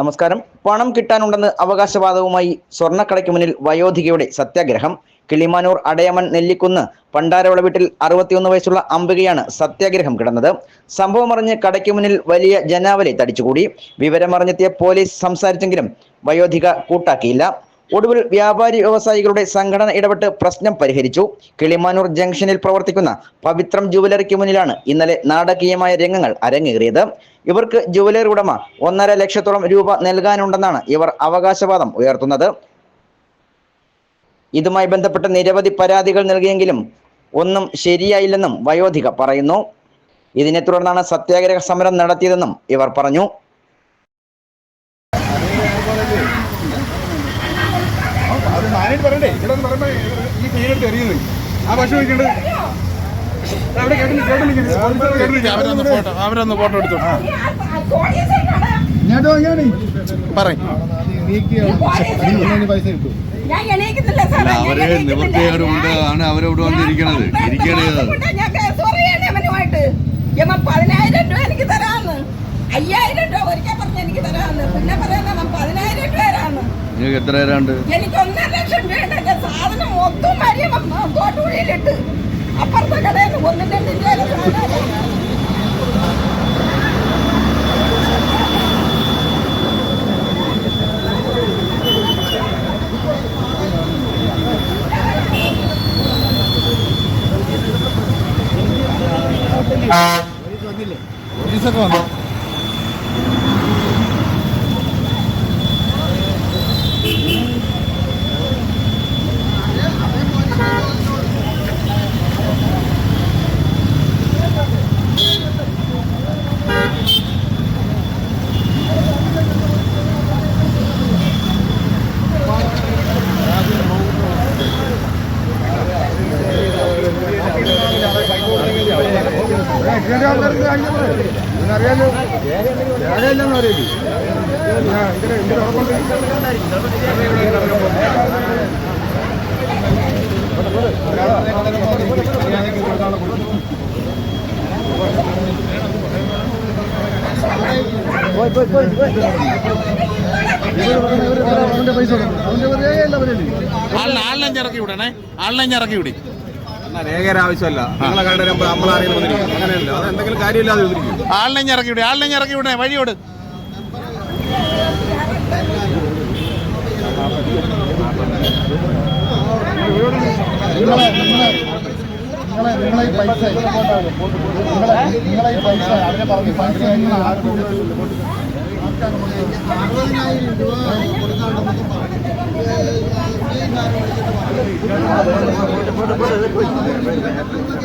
നമസ്കാരം. പണം കിട്ടാനുണ്ടെന്ന് അവകാശവാദവുമായി സ്വർണക്കടയ്ക്ക് മുന്നിൽ വയോധികയുടെ സത്യാഗ്രഹം. കിളിമാനൂർ അടയമൺ നെല്ലിക്കുന്ന് പണ്ടാരവള വീട്ടിൽ അറുപത്തിയൊന്ന് വയസ്സുള്ള അംബികയാണ് സത്യാഗ്രഹം കിടന്നത്. സംഭവമറിഞ്ഞ് കടയ്ക്ക് മുന്നിൽ വലിയ ജനാവലി തടിച്ചുകൂടി. വിവരമറിഞ്ഞെത്തിയ പോലീസ് സംസാരിച്ചെങ്കിലും വയോധിക കൂട്ടാക്കിയില്ല. ഒടുവിൽ വ്യാപാരി വ്യവസായികളുടെ സംഘടന ഇടപെട്ട് പ്രശ്നം പരിഹരിച്ചു. കിളിമാനൂർ ജംഗ്ഷനിൽ പ്രവർത്തിക്കുന്ന പവിത്രം ജുവലറിക്ക് മുന്നിലാണ് ഇന്നലെ നാടകീയമായ രംഗങ്ങൾ അരങ്ങേറിയത്. ഇവർക്ക് ജുവലറി ഉടമ ഒന്നര ലക്ഷത്തോളം രൂപ നൽകാനുണ്ടെന്നാണ് ഇവർ അവകാശവാദം ഉയർത്തുന്നത്. ഇതുമായി ബന്ധപ്പെട്ട് നിരവധി പരാതികൾ നൽകിയെങ്കിലും ഒന്നും ശരിയായില്ലെന്നും വയോധിക പറയുന്നു. ഇതിനെ തുടർന്നാണ് സത്യാഗ്രഹ സമരം നടത്തിയതെന്നും ഇവർ പറഞ്ഞു. ഈ എറിയുന്നു ആ അവരൊന്ന് ഫോട്ടോ അവരൊന്ന് ഫോട്ടോ എടുത്തു. പറയും അവർ കൊണ്ട് ആണ് അവരോട് വന്നിരിക്കണത്. ഇരിക്കണത്. പതിനായിരം രൂപ എനിക്ക് തരാന്ന്. അയ്യായിരം രൂപ ഒരിക്കൽ പറഞ്ഞ എനിക്ക് തരാന്ന്. പിന്നെ പറയുന്നത് പതിനായിരം രൂപ തരാന്ന് നിങ്ങൾക്ക് എത്ര പേരാണ്ട്? എനിക്ക് ഒന്നര ലക്ഷം രൂപ സാധനം മൊത്തം മരിയ അപ്പുറത്തെ പോലീസൊക്കെ വന്നു. അറിയാലോ ആളിനെ ആളിനെ ഇറക്കി വിടണേ. ആളിനെ ഇറക്കി വിടി. രേഖയുടെ ആവശ്യമല്ല. നിങ്ങളെ കണ്ട നമ്മളറിയുന്ന അങ്ങനെയല്ല. അത് എന്തെങ്കിലും കാര്യമില്ലാതെ വന്നിരിക്കും ആളിനെ ഇറക്കി വിടി. ആളിനെ ഇറക്കി വിടണേ. വഴിയോട് നിങ്ങളെ നിങ്ങളെ നിങ്ങളെ നിങ്ങളെ ഈ പൈസ നിങ്ങളെ നിങ്ങളെ ഈ പൈസ അവരെ പറഞ്ഞു പൈസ നിങ്ങൾ ആർക്കും അറുപതിനായിരം രൂപ കൊടുക്കാനുണ്ടെന്ന് പറഞ്ഞു Thank you.